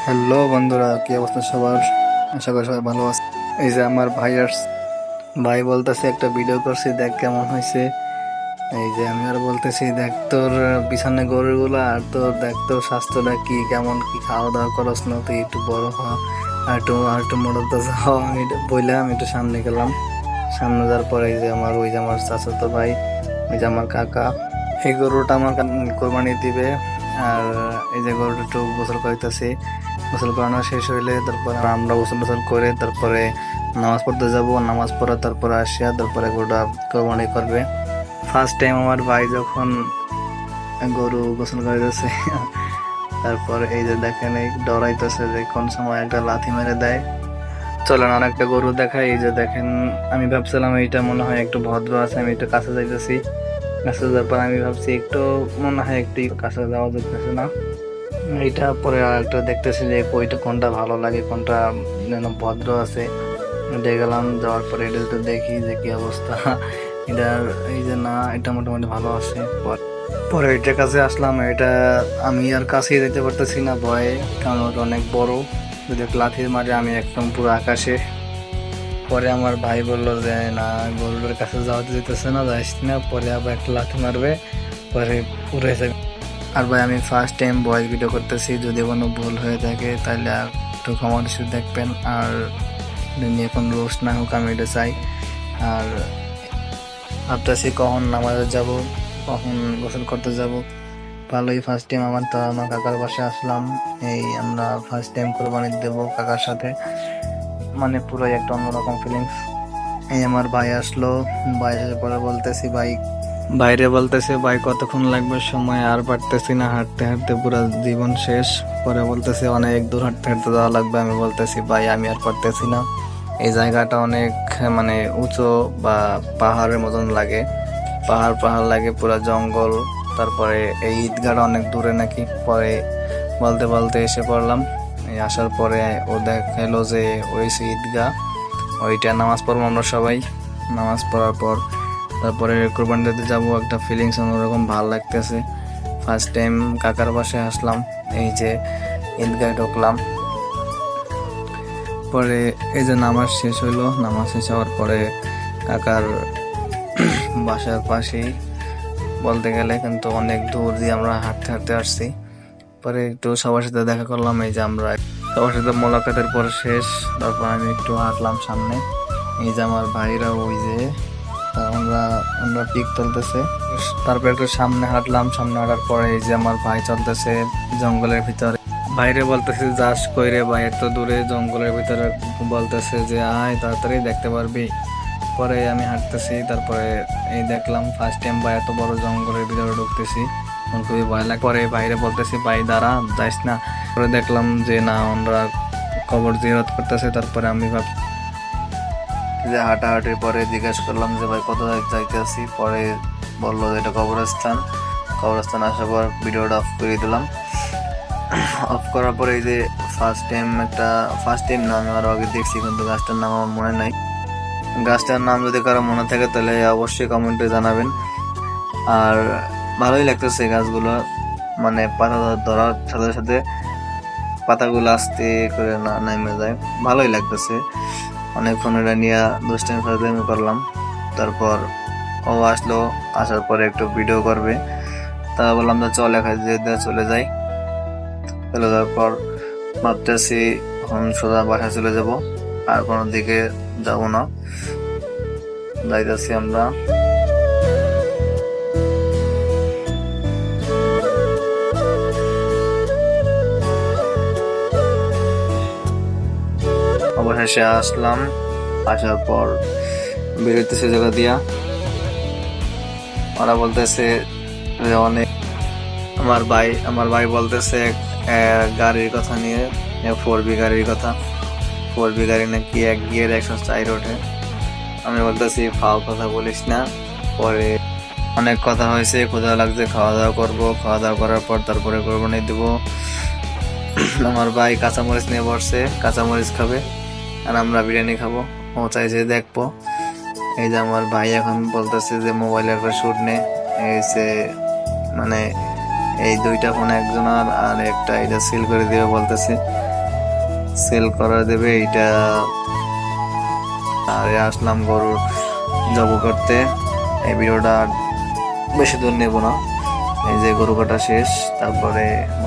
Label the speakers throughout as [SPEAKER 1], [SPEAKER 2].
[SPEAKER 1] Hello বন্ধুরা, কি অবস্থা সবার? আশা করি সবাই ভালো আছে। এই যে আমার ভাই আসছে ভাই বলতেছে, একটা ভিডিও করছি, দেখ কেমন হয়েছে। এই যে আমি আর বলতেছি, দেখ তোর বিছানে গরুগুলো আর তোর দেখ তোর স্বাস্থ্যটা কি কেমন, কি খাওয়া দাওয়া করস না, তুই একটু বড় হ। আর একটু আর একটু মোটর তো যাও আমি এটা বললাম একটু সামনে গেলাম। সামনে যাওয়ার পরে এই যে আমার, ওই যে আমার চাচাতো ভাই, ওই যে আমার কাকা, এই গরুটা আমার কোরবানি দিবে। আর এই যে গরুটা একটু গোসল করিতেছি গোসল করানো শেষ হইলে তারপরে আমরা গোসল টোসল করে তারপরে নামাজ পড়তে যাব। নামাজ পড়া, তারপরে আসিয়া তারপরে গরুটা কোরবানি করবে। ফার্স্ট টাইম আমার ভাই যখন গরু গোসল করিতেছে তারপর এই যে দেখেন, এই ডরাইতেছে যে কোন সময় একটা লাথি মেরে দেয়। চলেন আর একটা গরু দেখাই, এই যে দেখেন, আমি ভাবছিলাম এইটা মনে হয় একটু ভদ্র আছে, আমি একটু কাছে যাইতেছি। কাছে যাওয়ার পর আমি ভাবছি একটু মনে হয় একটু কাছে যাওয়া যেতেছে না। এটা পরে একটা দেখতেছি যে ওইটা কোনটা ভালো লাগে, কোনটা যেন ভদ্র আছে। দেখে গেলাম, যাওয়ার পরে এটা তো দেখি যে কি অবস্থা। এটা এই যে না, এটা মোটামুটি ভালো আছে। পর- পরে এটার কাছে আসলাম, এটা আমি আর কাছেই যেতে পারতেছি না ভয়ে, কারণ ওটা অনেক বড়। যদি লাথির মারে আমি একদম পুরো আকাশে পরে আমার ভাই বলল যে, না গরুটার কাছে যাওয়াতে যেতেছে না, যাইস না। পরে আবার একটা লাথি মারবে, পরে উড়ে যাবে। আর ভাই, আমি ফার্স্ট টাইম ভয়েস ভিডিও করতেছি, যদি কোনো ভুল হয়ে থাকে তাহলে আর একটু ক্ষমা দৃষ্টি দেখবেন। আর নিয়ে কোনো রোস্ট না হোক, আমি এটা চাই। আর ভাবতেছি কখন নামাজে যাব, কখন গোসল করতে যাব। ভালোই ফার্স্ট টাইম আমার তো আমার কাকার বাসায় আসলাম। এই আমরা ফার্স্ট টাইম কোরবানি দেবো কাকার সাথে। মানে পুরোই একটা অন্যরকম ফিলিংস এই আমার ভাই আসলো ভাই এসে পরে বলতেছি, ভাই, বাইরে বলতেছে, ভাই, কতক্ষণ লাগবে সময়? আর পারতেছি না, হাঁটতে হাঁটতে পুরো জীবন শেষ। পরে বলতেছে, অনেক দূর হাঁটতে হাঁটতে যাওয়া লাগবে। আমি বলতেছি, ভাই, আমি আর পারতেছি না। এই জায়গাটা অনেক মানে উঁচু বা পাহাড়ের মতন লাগে। পাহাড় পাহাড় লাগে পুরো জঙ্গল। তারপরে এই ঈদগাহটা অনেক দূরে নাকি? পরে বলতে বলতে এসে পড়লাম। আসার পরে ও দেখাল যে ওই সে ঈদগাহ, ওইটা নামাজ পড়ব আমরা সবাই। নামাজ পড়ার পর তারপরে কোরবানি দিতে যাব, একটা ফিলিংস অন্যরকম ভালো লাগতেছে। ফার্স্ট টাইম কাকার বাসায় আসলাম, এই যে ঈদগায় ঢুকলাম। পরে এই যে নামাজ শেষ হইল, নামাজ শেষ হওয়ার পরে কাকার বাসার পাশেই বলতে গেলে কিন্তু অনেক দূর দিয়ে আমরা হাঁটতে হাঁটতে আসছি। পরে একটু সবার সাথে দেখা করলাম, এই যে আমরা সবার সাথে মোলাকাতের পর শেষ। তারপর আমি একটু হাঁটলাম সামনে। এই যে আমার ভাইরা ওই যে আমরা আমরা পিক তুলতেছে। তারপর একটু সামনে হাঁটলাম, সামনে হাঁটার পরে এই যে আমার ভাই চলতেছে জঙ্গলের ভিতরে। বাইরে বলতেছে, যাস কইরে বা এত দূরে জঙ্গলের ভিতরে বলতেছে যে, আয় তাড়াতাড়ি দেখতে পারবি। পরে আমি হাঁটতেছি, তারপরে এই দেখলাম ফার্স্ট টাইম বা এত বড় জঙ্গলের ভিতরে ঢুকতেছি। আমার খুবই ভয় লাগে। পরে বাইরে বলতেছি, ভাই দাঁড়া যাইস না। পরে দেখলাম যে, না আমরা কবর জিয়ারত করতেছে। তারপরে আমি ভাব যে হাঁটাহাঁটির পরে জিজ্ঞেস করলাম যে, ভাই, কত যাইতে আছি? পরে বলল যে, এটা কবরস্থান। কবরস্থান আসার পর ভিডিওটা অফ করে দিলাম। অফ করার পরে এই যে ফার্স্ট টাইম একটা ফার্স্ট টাইম না, আমি আরও আগে দেখছি, কিন্তু গাছটার নাম আমার মনে নাই। গাছটার নাম যদি কারও মনে থাকে, তাহলে অবশ্যই কমেন্টে জানাবেন। আর ভালোই লাগতেছে গাছগুলো। মানে পাতা ধরার সাথে সাথে পাতাগুলো আস্তে করে না নেমে যায়। ভালোই লাগতেছে। অনেকক্ষণ এটা নিয়ে দুষ্টাইম ফাজলামি করলাম। তারপর ও আসলো, আসার পরে একটু ভিডিও করবে। তা বললাম, তো চলে যেতে চলে যাই। চলে যাওয়ার পর ভাবতেছি, এখন সোজা বাসা চলে যাব। আর কোনো দিকে যাব না। যাইতেছি আমরা। অবশেষে আসলাম, আসার পর বেরোতেছে জায়গা দিয়া। ওরা বলতেছে যে অনেক আমার ভাই আমার ভাই বলতেছে গাড়ির কথা নিয়ে ফোর বি গাড়ির কথা। ফোর বি গাড়ি নাকি এক গিয়ে একশো চার ওঠে। আমি বলতেছি, ফাও কথা বলিস না। পরে অনেক কথা হয়েছে কোথাও লাগছে খাওয়া দাওয়া করব। খাওয়া দাওয়া করার পর তারপরে কোরবানি দেবো। আমার ভাই কাঁচামরিচ নিয়ে বসছে, কাঁচামরিচ খাবে। আর আমরা বিরিয়ানি খাব। ও চাইছে দেখব। এই যে আমার ভাই এখন বলতেছে যে মোবাইলে একটা শ্যুট নে। এই যে মানে এই দুইটা ফোন একজনের আর একটা এটা সেল করে দিবে বলতেছে। সেল করা দেবে এইটা। আর আসলাম গরুর জব করতে। এই ভিডিওটা বেশি দূর নেব না। এই যে গরু কাটা শেষ, তারপরে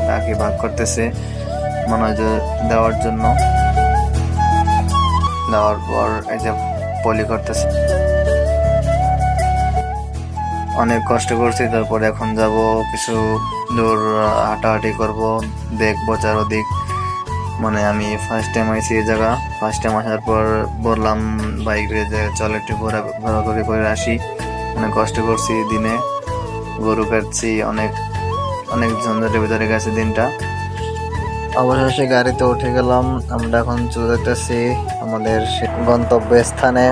[SPEAKER 1] কাকে ভাগ করতেছে। মনে হয় দেওয়ার জন্য। দেওয়ার পর এই যে পলি করতেছে। অনেক কষ্ট করছি, তারপর এখন যাব কিছু দূর হাঁটাহাঁটি করব দেখব চারদিক মানে আমি ফার্স্ট টাইম আইছি এই জায়গা। ফার্স্ট টাইম আসার পর বললাম বাইক যে চল একটু ঘোরা ঘোরাঘুরি করে আসি। অনেক কষ্ট করছি দিনে। গরু কাটছি, অনেক অনেক ঝঞ্ঝাটের ভিতরে গেছে দিনটা। অবশেষে গাড়িতে উঠে গেলাম। আমরা এখন চলে যেতেছি আমাদের গন্তব্য স্থানে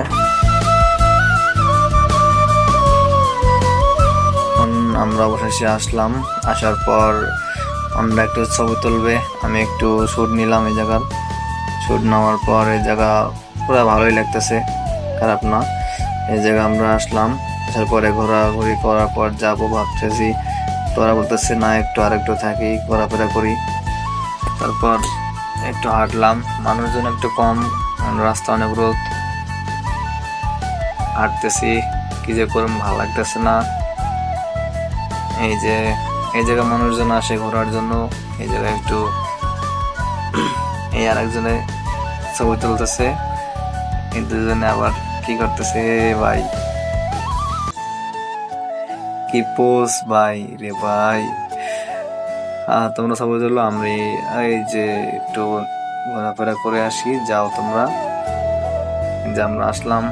[SPEAKER 1] আমরা অবশেষে আসলাম। আসার পর আমরা একটু ছবি তুলবে। আমি একটু শ্যুট নিলাম এই জায়গার। শ্যুট নেওয়ার পর এই জায়গা পুরো ভালোই লাগতেছে, খারাপ না। এই জায়গা আমরা আসলাম। আসার পরে ঘোরাঘুরি করার পর যাব ভাবতেছি। তোরা বলতেছে, না, একটু আর একটু থাকি, ঘোরাফেরা করি। তারপর একটু হাঁটলাম, মানুষজন একটু কম, রাস্তা অনেক রোদ। হাঁটতেছি, কি যে করুন ভালো লাগতেছে না। এই যে, এই জায়গায় মানুষজন আসে ঘোরার জন্য, এই জায়গায় একটু এই আরেকজনে ছবি তুলতেছে। এই দুজনে আবার কি করতেছে ভাই। কি পোস ভাই? রে ভাই। তোমরা সবাই চলো আমি, এই যে একটু ঘোরাফেরা করে আসি, যাও তোমরা। যে আমরা আসলাম।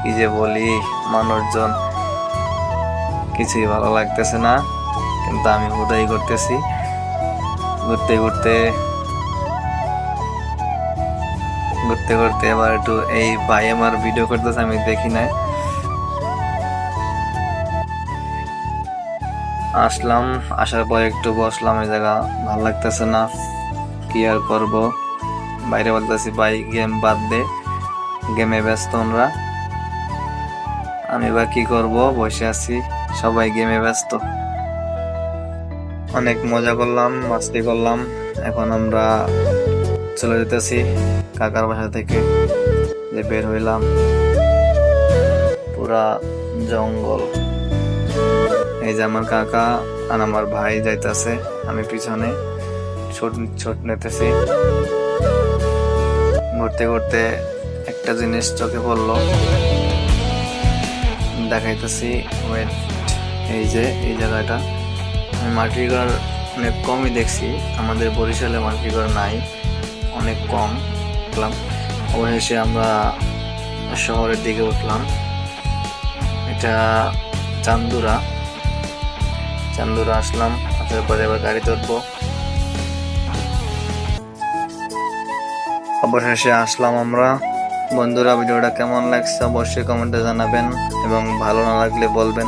[SPEAKER 1] কি যে বলি, মানুষজন কিছুই ভালো লাগতেছে না, কিন্তু আমি হুদাই করতেছি। ঘুরতে ঘুরতে ঘুরতে ঘুরতে এবার একটু এই ভাই আমার ভিডিও করতেছে, আমি দেখি নাই। আসলাম, আসার পর একটু বসলাম এই জায়গা। ভালো লাগতেছে না, কি আর করব? বাইরে বলতেছি, ভাই গেম বাদ দে। গেমে ব্যস্ত আমরা। আমি বা কি করব? বসে আছি। সবাই গেমে ব্যস্ত। অনেক মজা করলাম, মাস্তি করলাম। এখন আমরা চলে যেতেছি কাকার বাসা থেকে, যে বের হইলাম। পুরা জঙ্গল। এই যে আমার কাকা আর আমার ভাই যাইতাছে, আমি পিছনে ছোট ছোট নিতেছি। ঘুরতে ঘুরতে একটা জিনিস চোখে পড়ল। দেখাইতেছি ওয়েট এই যে, এই জায়গাটা। আমি মাটির ঘর অনেক কমই দেখছি, আমাদের বরিশালে মাটির ঘর নাই, অনেক কম দেখলাম। অবশেষে আমরা শহরের দিকে উঠলাম। এটা চান্দুরা। চান্দুরা আসলাম, আসার পরে এবার গাড়ি উঠবো অবশেষে আসলাম আমরা। বন্ধুরা, ভিডিওটা কেমন লাগছে অবশ্যই কমেন্টে জানাবেন এবং ভালো না লাগলে বলবেন।